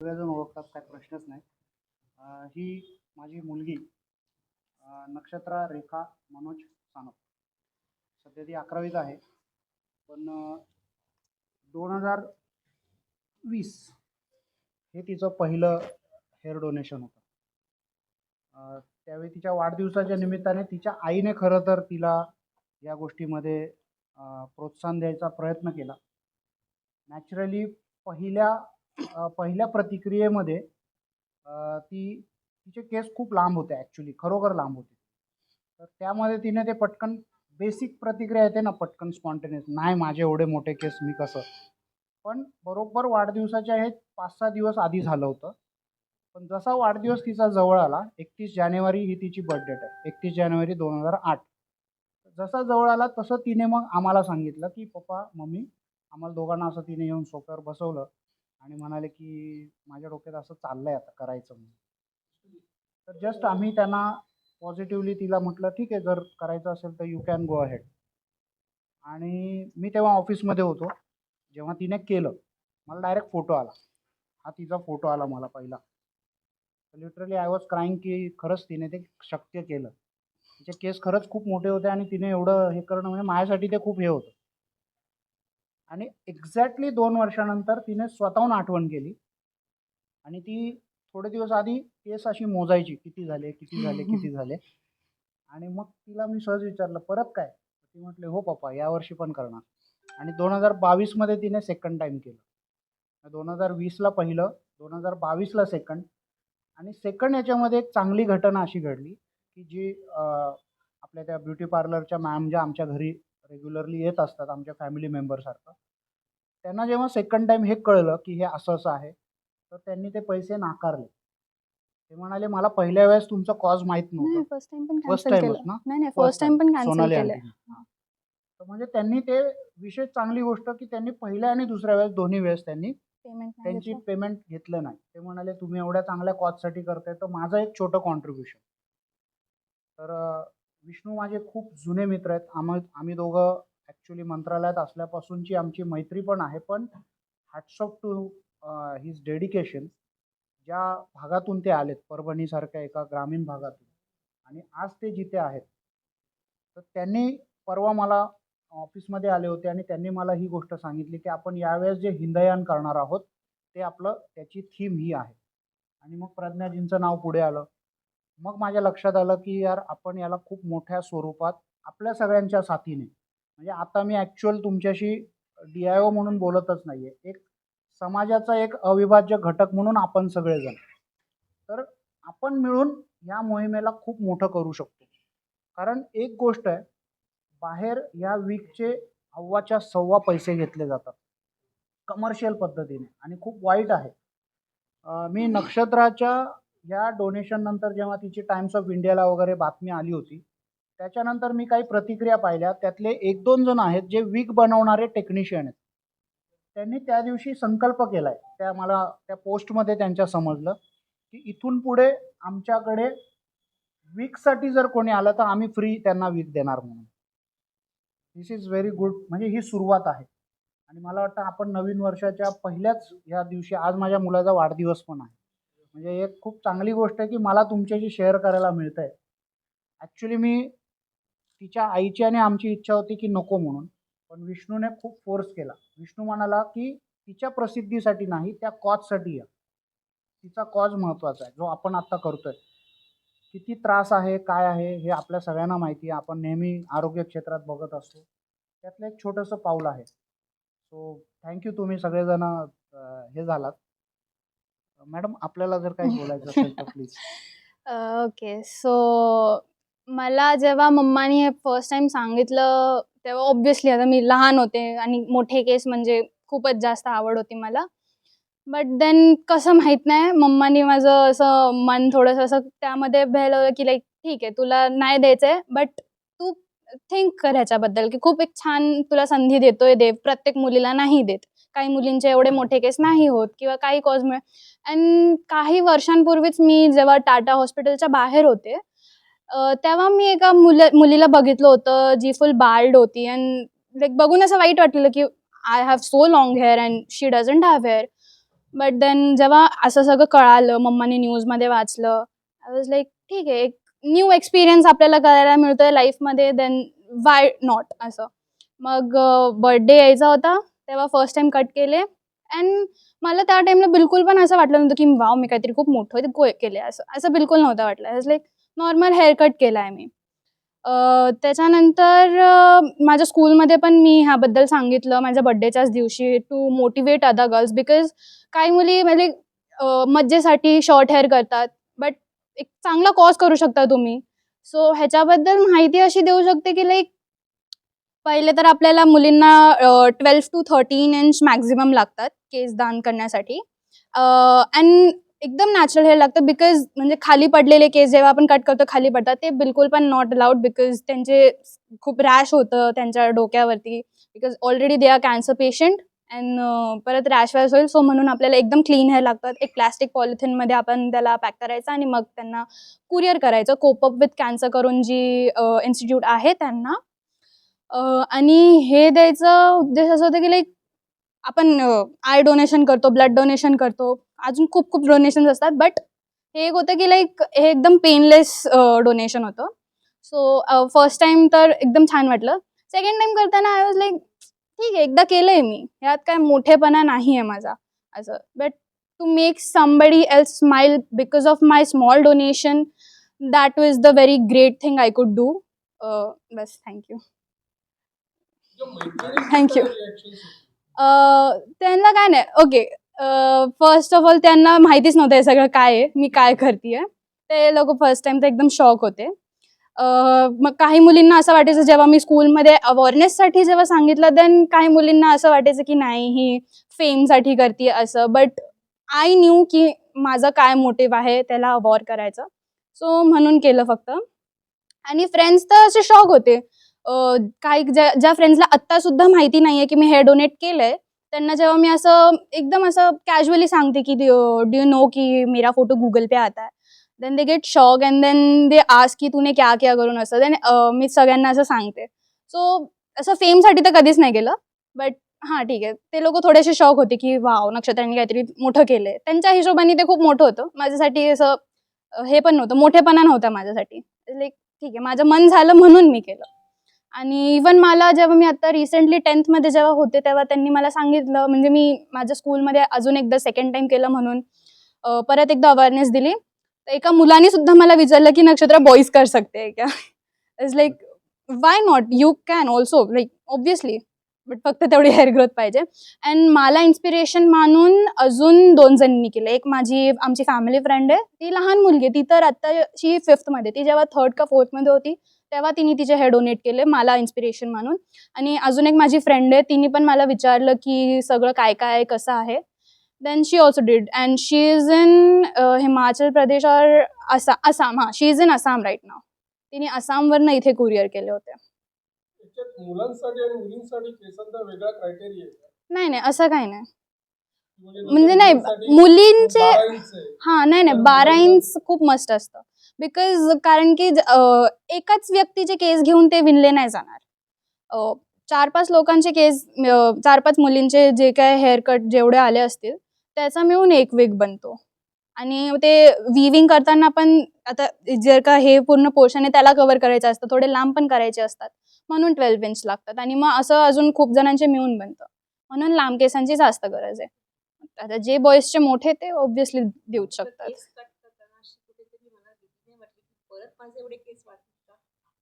सगळेजण ओळखतात काय प्रश्नच नाही अं, ही माझी मुलगी अं, नक्षत्रा रेखा मनोज सानप. सध्या ती अकरावीत आहे. पण दोन हजार वीस हे तिचं पहिलं हेअर डोनेशन होतं. अं, त्यावेळी तिच्या वाढदिवसाच्या निमित्ताने तिच्या आईने खरं तर तिला या गोष्टीमध्ये अं, प्रोत्साहन द्यायचा प्रयत्न केला. नॅचरली पहिल्या पहिल्या प्रतिक्रियेमध्ये ती तिचे केस खूप लांब होते ॲक्च्युली खरोखर लांब होते. तर त्यामध्ये तिने ते पटकन बेसिक प्रतिक्रिया येते ना पटकन स्पॉन्टेनियस नाही माझे एवढे मोठे केस मी कसं? पण बरोबर वाढदिवसाच्या हे पाच सहा दिवस आधी झालं होतं. पण जसा वाढदिवस तिचा जवळ आला एकतीस जानेवारी ही तिची बर्थडेट आहे. एकतीस जानेवारी दोन हजार आठ. जसा जवळ आला तसं तिने मग आम्हाला सांगितलं की पप्पा मम्मी आम्हाला दोघांना असं तिने येऊन सोफ्यावर बसवलं. आणि म्हणाले की माझ्या डोक्यात असं चाललंय आता करायचं म्हणून. तर जस्ट आम्ही त्यांना पॉझिटिव्हली तिला म्हटलं ठीक आहे जर करायचं असेल तर यू कॅन गो अहेड आणि मी तेव्हा ऑफिसमध्ये होतो. जेव्हा तिने केलं मला डायरेक्ट फोटो आला. हा तिचा फोटो आला मला पहिला. लिटरली आय वॉज क्राईंग की खरंच तिने ते शक्य केलं. तिचे केस खरंच खूप मोठे होते आणि तिने एवढं हे करणं म्हणजे माझ्यासाठी ते खूप हे होतं. आणि एक्झॅक्टली दोन वर्षानंतर तिने स्वतःहून आठवण केली. आणि ती थोडे दिवस आधी केस अशी मोजायची किती झाले किती झाले किती झाले. आणि मग तिला मी सहज विचारलं परत काय? ती म्हटले हो पप्पा यावर्षी पण करणार. आणि दोन हजार बावीसमध्ये तिने सेकंड टाईम केलं. दोन हजार वीसला पहिलं दोन हजार बावीसला सेकंड आणि सेकंड याच्यामध्ये एक चांगली घटना अशी घडली की जी आपल्या त्या ब्युटी पार्लरच्या मॅम ज्या आमच्या घरी रेग्युलरली येत असतात आमच्या फॅमिली मेंबरसारखं त्यांना जेव्हा सेकंड टाईम हे कळलं की हे असं असं आहे तर त्यांनी ते पैसे नाकारले. ते म्हणाले मला पहिल्या वेळेस तुमचं कॉज माहीत नव्हतं. फर्स्ट टाइम पण फर्स्ट टाइमच ना? नाही नाही First फर्स्ट टाइम पण कॅन्सल सोनाली केलं. आंटी. तर म्हणजे त्यांनी ते विशेष चांगली गोष्ट की त्यांनी पहिल्या आणि दुसऱ्या वेळेस दोन्ही वेळेस त्यांनी पेमेंट त्यांची पेमेंट घेतलं नाही. ते म्हणाले तुम्ही एवढ्या चांगल्या कॉजसाठी करताय. तर माझं एक छोटं कॉन्ट्रीब्युशन तर अं, विष्णू माझे खूप जुने मित्र आहेत. आम्ही आम्ही दोघं ॲक्च्युली मंत्रालयात असल्यापासूनची आमची मैत्री पण आहे पण hats off to his dedication ज्या भागातून ते आलेत परभणीसारख्या एका ग्रामीण भागातून. आणि आज ते जिथे आहेत. तर त्यांनी परवा मला ऑफिसमध्ये आले होते आणि त्यांनी मला ही गोष्ट सांगितली की आपण यावेळेस जे हिंदयान करणार आहोत ते आपलं त्याची थीम ही आहे. आणि मग प्रज्ञाजींचं नाव पुढे आलं. मग माझ्या लक्षात आलं की यार आपण याला खूप मोठ्या स्वरूपात आपल्या सगळ्यांच्या साथीने म्हणजे आता मी ॲक्च्युअल तुमच्याशी डी आय ओ म्हणून बोलतच नाही आहे एक समाजाचा एक अविभाज्य घटक म्हणून आपण सगळेजण. तर आपण मिळून या मोहिमेला खूप मोठं करू शकतो. कारण एक गोष्ट आहे बाहेर या वीकचे अव्वाच्या सव्वा पैसे घेतले जातात. कमर्शियल पद्धतीने. आणि खूप वाईट आहे. मी नक्षत्राच्या ह्या डोनेशन नंतर जेव्हा तिची टाइम्स ऑफ इंडियाला वगैरे बातमी आली होती त्याच्यानंतर मी काही प्रतिक्रिया पाहिल्या. त्यातले एक दोन जण आहेत जे वीक बनवणारे टेक्निशियन आहेत. त्यांनी त्या दिवशी संकल्प केलाय. त्या मला त्या पोस्टमध्ये त्यांच्या समजलं की इथून पुढे आमच्याकडे वीकसाठी जर कोणी आलं तर आम्ही फ्री त्यांना वीक देणार म्हणून. दिस इज व्हेरी गुड म्हणजे ही सुरुवात आहे. आणि मला वाटतं आपण नवीन वर्षाच्या पहिल्याच ह्या दिवशी आज माझ्या मुलाचा वाढदिवस पण आहे. म्हणजे एक खूप चांगली गोष्ट आहे की मला तुमच्याशी शेअर करायला मिळतं आहे ॲक्च्युली मी तिच्या आईची आणि आमची इच्छा होती की नको म्हणून पण विष्णूने खूप फोर्स केला. विष्णू म्हणाला की तिच्या प्रसिद्धीसाठी नाही त्या कॉजसाठी या. तिचा कॉज महत्त्वाचा आहे जो आपण आत्ता करतोय. किती त्रास आहे काय आहे हे आपल्या सगळ्यांना माहिती आहे. आपण नेहमी आरोग्य क्षेत्रात बघत असतो. त्यातलं एक छोटंसं पाऊल आहे. सो थँक्यू तुम्ही सगळेजण हे झालात. मॅडम आपल्याला जर काही बोलायचं असेल तर प्लीज ओके. सो मला जेव्हा मम्मानी हे फर्स्ट टाइम सांगितलं तेव्हा ऑब्विसली आता मी लहान होते आणि मोठे केस म्हणजे खूपच जास्त आवड होती मला. बट देन कसं माहीत नाही मम्मानी माझं असं मन थोडंसं असं त्यामध्ये भेलवलं की लाईक ठीक आहे तुला नाही द्यायचं आहे बट तू थिंक कर ह्याच्याबद्दल की खूप एक छान तुला संधी देतोय देव प्रत्येक मुलीला नाही देत. काही मुलींचे एवढे मोठे केस नाही होत किंवा काही कॉज अँड काही वर्षांपूर्वीच मी जेव्हा टाटा हॉस्पिटलच्या बाहेर होते तेव्हा मी एका मुल मुलीला बघितलं होतं जी फुल बाल्ड होती. अँड लाईक बघून असं वाईट वाटलेलं की I have so long hair and she doesn't have hair but then जेव्हा असं सगळं कळालं मम्माने न्यूजमध्ये वाचलं आय वॉज लाईक ठीक आहे एक न्यू एक्सपिरियन्स आपल्याला करायला मिळतोय लाईफमध्ये देन वाय नॉट असं. मग बर्थडे यायचा होता. तेव्हा फर्स्ट टाइम कट केले. अँड मला त्या टाईमला बिलकुल पण असं वाटलं नव्हतं की वाव मी काहीतरी खूप मोठं को केले असं असं बिलकुल नव्हतं वाटलं. लाईक नॉर्मल हेअर कट केला आहे मी. त्याच्यानंतर माझ्या स्कूलमध्ये पण मी ह्याबद्दल सांगितलं माझ्या बड्डेच्याच दिवशी to motivate other girls because काही मुली म्हणजे मज्जेसाठी शॉर्ट हेअर करतात बट एक चांगला कॉज करू शकता तुम्ही. सो ह्याच्याबद्दल माहिती अशी देऊ शकते की लाईक पहिले तर आपल्याला मुलींना twelve to thirteen inch maximum लागतात केस दान करण्यासाठी. अँड एकदम नॅचरल हेअर लागतं बिकॉज म्हणजे खाली पडलेले केस जेव्हा आपण कट करतो खाली पडतात ते बिलकुल पण नॉट अलाउड बिकॉज त्यांचे खूप रॅश होतं त्यांच्या डोक्यावरती. Because already they are cancer patient and परत रॅश वॅश होईल सो म्हणून आपल्याला एकदम क्लीन हेअर लागतात. एक प्लॅस्टिक पॉलिथिनमध्ये आपण त्याला पॅक करायचं आणि मग त्यांना कुरिअर करायचं. कोपअप विथ कॅन्सर करून जी इन्स्टिट्यूट आहे त्यांना. आणि हे द्यायचं उद्देश असं होतं की लाईक आपण आय डोनेशन करतो ब्लड डोनेशन करतो. अजून खूप खूप डोनेशन्स असतात बट हे एक होतं की लाईक हे एकदम पेनलेस डोनेशन होतं. सो फर्स्ट टाइम तर एकदम छान वाटलं. सेकंड टाइम करताना आय वॉज लाईक ठीक आहे एकदा केलं आहे मी. ह्यात काय मोठेपणा नाही आहे माझा असं. But to make somebody else smile because of my small donation that was the very great thing I could do bus thank you thank you त्यांना काय नाही. ओके फर्स्ट ऑफ ऑल त्यांना माहितीच नव्हतं हे सगळं काय आहे मी काय करते ते लोक फर्स्ट टाइम तर एकदम शॉक होते. मग काही मुलींना असं वाटायचं जेव्हा मी स्कूलमध्ये अवेअरनेससाठी जेव्हा सांगितलं देन काही मुलींना असं वाटायचं की नाही ही फेमसाठी करते असं. बट आय न्यू की माझं काय मोटिव्ह आहे त्याला अवॉर करायचं. सो म्हणून केलं फक्त. आणि फ्रेंड्स तर असे शॉक होते. काही ज्या ज्या फ्रेंड्सला आत्ता सुद्धा माहिती नाहीये की मी हे डोनेट केलंय त्यांना जेव्हा मी असं एकदम असं कॅज्युअली सांगते की डू यू नो की मेरा फोटो गुगल पे आता आहे then they get shock and then they ask की तूने क्या क्या करून असं? देन मी सगळ्यांना असं सांगते. सो असं फेमसाठी तर कधीच नाही केलं बट हां ठीक आहे. ते लोक थोडेसे शॉक होते की वाव नक्षत्रांनी काहीतरी मोठं केलंय. त्यांच्या हिशोबाने ते खूप मोठं होतं. माझ्यासाठी असं हे पण नव्हतं. मोठेपणा नव्हता माझ्यासाठी. लाईक ठीक आहे. माझं मन झालं म्हणून मी केलं. आणि इवन मला जेव्हा मी आता रिसेंटली टेन्थमध्ये जेव्हा होते तेव्हा त्यांनी मला सांगितलं म्हणजे मी माझ्या स्कूलमध्ये अजून एकदा सेकंड टाइम केलं म्हणून. परत एकदा अवेअरनेस दिली. तर एका मुलाने सुद्धा मला विचारलं की नक्षत्र बॉईज कर सकते क्या? Is like why not you can also like obviously but फक्त तेवढी हेअर ग्रोथ पाहिजे. अँड मला इन्स्पिरेशन मानून अजून दोन जणींनी केलं. एक माझी आमची फॅमिली फ्रेंड आहे. ती लहान मुलगी आहे. ती तर आत्ताची फिफ्थमध्ये ती जेव्हा थर्ड का फोर्थमध्ये होती तेव्हा तिने तिचे हेअर डोनेट केले मला इन्स्पिरेशन म्हणून आणि अजून एक माझी फ्रेंड आहे तिने पण मला विचारलं की सगळं काय काय आहे कसं आहे. Then she also did and she is in Himachal Pradesh और आसा आसाम. हां she is in Assam right now तिने आसामवरनं इथे कुरिअर केले होते. याच्यात मुलांसाठी आणि मुलींसाठी केसांचा वेगळा क्रायटेरिया आहे का? नाही नाही असं काही नाही. जसं म्हणजे नाही मुलींचे 12 इंच आहे. हां नाही नाही बारा इंच खूप मस्त असतं. बिकॉज कारण की एकाच व्यक्तीचे केस घेऊन ते विणले नाही जाणार. चार पाच लोकांचे केस चार पाच मुलींचे जे काय हेअर कट जेवढे आले असतील त्याचा मिळून एक विग बनतो. आणि ते विविंग करताना पण आता जर का हे पूर्ण पोर्शन आहे त्याला कव्हर करायचं असतं थोडे लांब पण करायचे असतात. म्हणून ट्वेल्व इंच लागतात. आणि मग असं अजून खूप जणांचे मिळून बनतं. म्हणून लांब केसांची जास्त गरज आहे. आता जे बॉईजचे मोठे ते ऑब्व्हियसली देऊच शकतात केस कट करताना अशी कुठेतरी मला भीती नाही वाटली की परत माझे एवढे केस वाढतील का?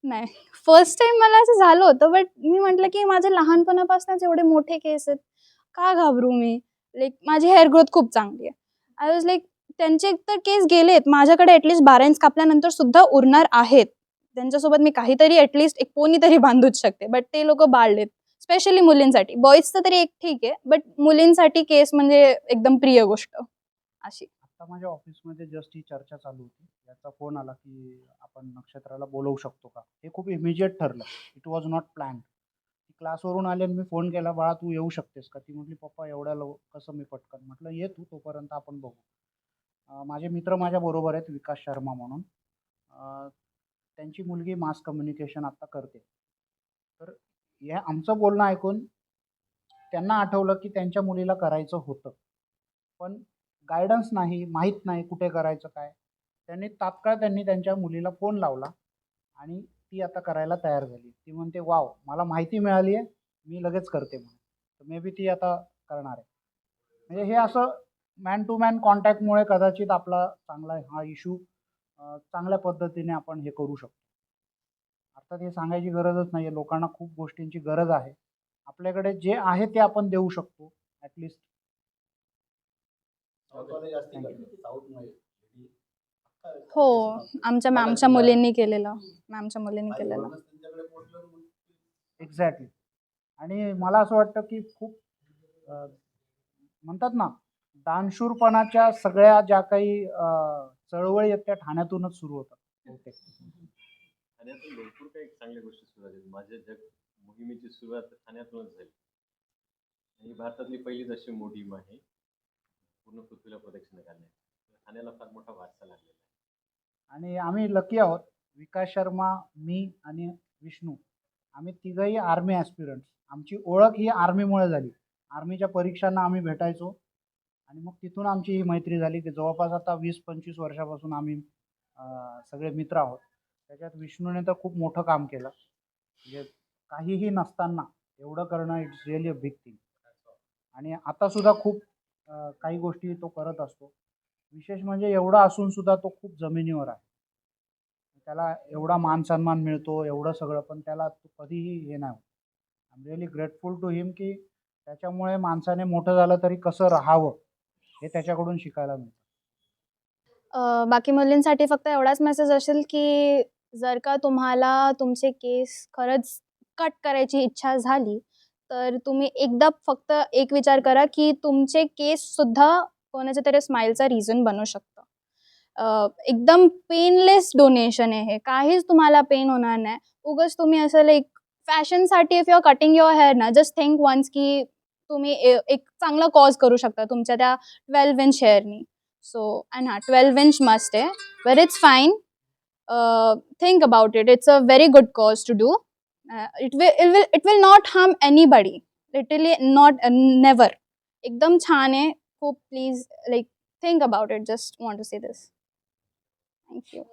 नाही. फर्स्ट टाइम मला असं झालं होतं बट मी म्हटलं की माझे लहानपणापासूनच एवढे मोठे केस आहेत. का घाबरू मी? लाईक माझी हेअर ग्रोथ खूप चांगली आहे. आय वॉज लाईक त्यांचे तर केस गेलेत. माझ्याकडे ॲटलिस्ट बारा इंच कापल्यानंतर सुद्धा उरणार आहेत. त्यांच्यासोबत मी काहीतरी ॲटलिस्ट एक पोनी तरी बांधूच शकते बट ते लोक बाळलेत. स्पेशली मुलींसाठी. बॉईजचं तरी एक ठीक आहे बट मुलींसाठी केस म्हणजे एकदम प्रिय गोष्ट अशी. आता माझ्या ऑफिसमध्ये जस्ट ही चर्चा चालू होती. याचा फोन आला की आपण नक्षत्राला बोलवू शकतो का? हे खूप इमिजिएट ठरलं. इट वॉज नॉट प्लॅन क्लासवरून आले आणि मी फोन केला बाळा तू येऊ शकतेस का? ती म्हटली पप्पा एवढ्या लव कसं मी पटकन? म्हटलं ये तू तोपर्यंत आपण बघू. माझे मित्र माझ्या बरोबर आहेत विकास शर्मा म्हणून. त्यांची मुलगी मास कम्युनिकेशन आत्ता करते. तर हे आमचं बोलणं ऐकून त्यांना आठवलं की त्यांच्या मुलीला करायचं होतं. पण गायडन्स नाही माहीत नाही कुठे करायचं काय. त्यांनी तात्काळ त्यांनी त्यांच्या मुलीला फोन लावला आणि ती आता करायला तयार झाली. ती म्हणते वाव मला माहिती मिळाली आहे मी लगेच करते म्हणून. तर मे बी ती आता करणार आहे. म्हणजे हे असं मॅन टू मॅन कॉन्टॅक्टमुळे कदाचित आपला चांगला हा इश्यू चांगल्या पद्धतीने आपण हे करू शकतो. अर्थात हे सांगायची गरजच नाही आहे लोकांना खूप गोष्टींची गरज आहे. आपल्याकडे जे आहे ते आपण देऊ शकतो ॲटलिस्ट हो आमच्या मॅमच्या मुलींनी केलेलं. मॅमच्या मुलींनी केलेलं. एक्झॅक्टली आणि मला असं वाटतं की खूप म्हणतात ना दानशूरपणाच्या सगळ्या ज्या काही चळवळी आहेत त्या ठाण्यातूनच सुरू होतात. बहुतेक ठाण्यातून भरपूर काही चांगल्या गोष्टी सुरू झाल्या. माझ्या जग मोहिमेची सुरुवात ठाण्यातूनच झाली. ही भारतातली पहिलीच अशी मोहीम आहे पूर्ण पृथ्वीला प्रदक्षिणा घालण्याची ठाण्याला फार मोठा वारसा लागलेला आहे. आणि आम्ही लकी आहोत. विकास शर्मा मी आणि विष्णू. आम्ही तिघही आर्मी ॲस्पिरंट्स आमची ओळख ही आर्मीमुळे झाली. आर्मीच्या परीक्षांना आम्ही भेटायचो. आणि मग तिथून आमची ही मैत्री झाली की जवळपास आता वीस पंचवीस वर्षापासून आम्ही सगळे मित्र आहोत. त्याच्यात विष्णूने तर खूप मोठं काम केलं. म्हणजे काहीही नसताना एवढं करणं it's really a big thing आणि आतासुद्धा खूप काही गोष्टी तो करत असतो. विशेष म्हणजे एवढं असून सुद्धा तो खूप जमिनीवर आहे. त्याला एवढा मान सन्मान मिळतो एवढं सगळं पण त्याला तो कधीही हे नाही होत. I am really grateful to him की त्याच्यामुळे माणसाने मोठं झालं तरी कसं राहावं हे त्याच्याकडून शिकायला मिळतं. बाकी मुलींसाठी फक्त एवढाच मेसेज असेल की जर का तुम्हाला तुमचे केस खरंच कट करायची इच्छा झाली तर तुम्ही एकदा फक्त एक विचार करा की तुमचे केससुद्धा कोणाच्या तरी स्माईलचा रिझन बनू शकतं. एकदम पेनलेस डोनेशन आहे हे. काहीच तुम्हाला पेन होणार नाही. उगच तुम्ही असं like फॅशनसाठी if you cutting your hair ना जस्ट थिंक वन्स की तुम्ही ए- एक चांगला कॉज करू शकता तुमच्या त्या ट्वेल्व इंच हेअरनी so and uh, 12 inch must eh? but it's fine think about it it's a very good cause to do Uh, it will it will it will not harm anybody. Literally not uh, never. Ekdam chhan hai hope please like think about it. Just want to say this. Thank you.